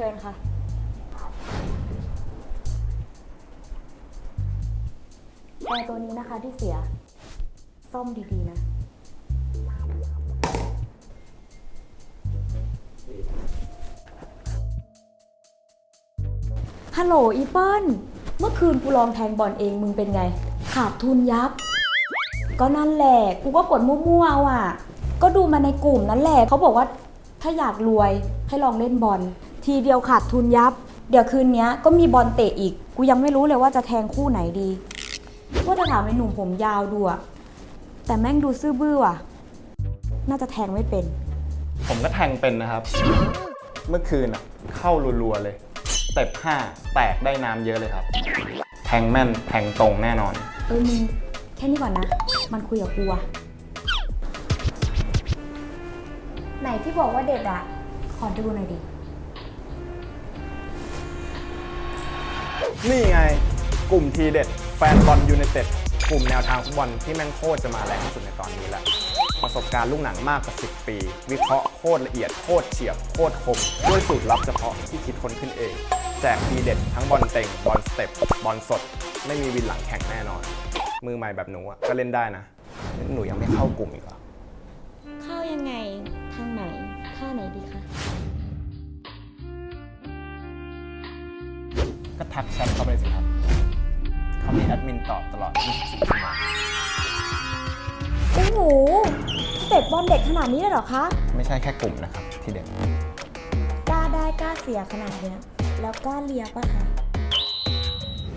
ชิญค่ะ แอร์ตัวนี้นะคะที่เสีย ซ่อมดีๆนะ ฮัลโหลอีเปิ้ล เมื่อคืนกูลองแทงบอลเองมึงเป็นไง ขาดทุนยับ ก็นั่นแหละ กูก็กดมั่วๆเอาอะ ก็ดูมาในกลุ่มนั่นแหละ เขาบอกว่าถ้าอยากรวยให้ลองเล่นบอล ทีเดียวขาดทุนยับ เดี๋ยวคืนเนี้ยก็มีบอลเตะอีก กูยังไม่รู้เลยว่าจะแทงคู่ไหนดีว่าจะถามไอ้หนุ่มผมยาวดูอะแต่แม่งดูซื่อบื้อว่ะ น่าจะแทงไม่เป็น ผมก็แทงเป็นนะครับ เมื่อคืนอะเข้ารัวๆเลยเต็บห้าแตกได้น้ำเยอะเลยครับ แทงแม่นแทงตรงแน่นอน เออมึงแค่นี้ก่อนนะ มันคุยกับกูอะไหนที่บอกว่าเด็ดอะขอดูหน่อยดิ นี่ไงกลุ่มทีเด็ด แฟนบอลยูไนเต็ดกลุ่มแนวทางฟุตบอลที่แม่งโคตรจะมาแรงที่สุดในตอนนี้แหละประสบการณ์ลูกหนังมากกว่า 10 ปี วิเคราะห์โคตรละเอียดโคตรเฉียบโคตรคม ด้วยสูตรลับเฉพาะที่คิดค้นขึ้นเอง แจกทีเด็ดทั้งบอลเต็งบอลสเต็ปบอลสด ไม่มีวินหลังแข่งแน่นอน มือใหม่แบบหนูอะก็เล่นได้นะ หนูยังไม่เข้ากลุ่มอีกเหรอ ทักแชทเข้าไปเลยสิครับ เขามีแอดมินตอบตลอด 24 ชั่วโมง โอ้โหเตะบอลเด็กขนาดนี้เลยเหรอคะ ไม่ใช่แค่กลุ่มนะครับ ที่เด็ด กล้าได้กล้าเสียขนาดเนี้ย แล้วกล้าเลียปะคะ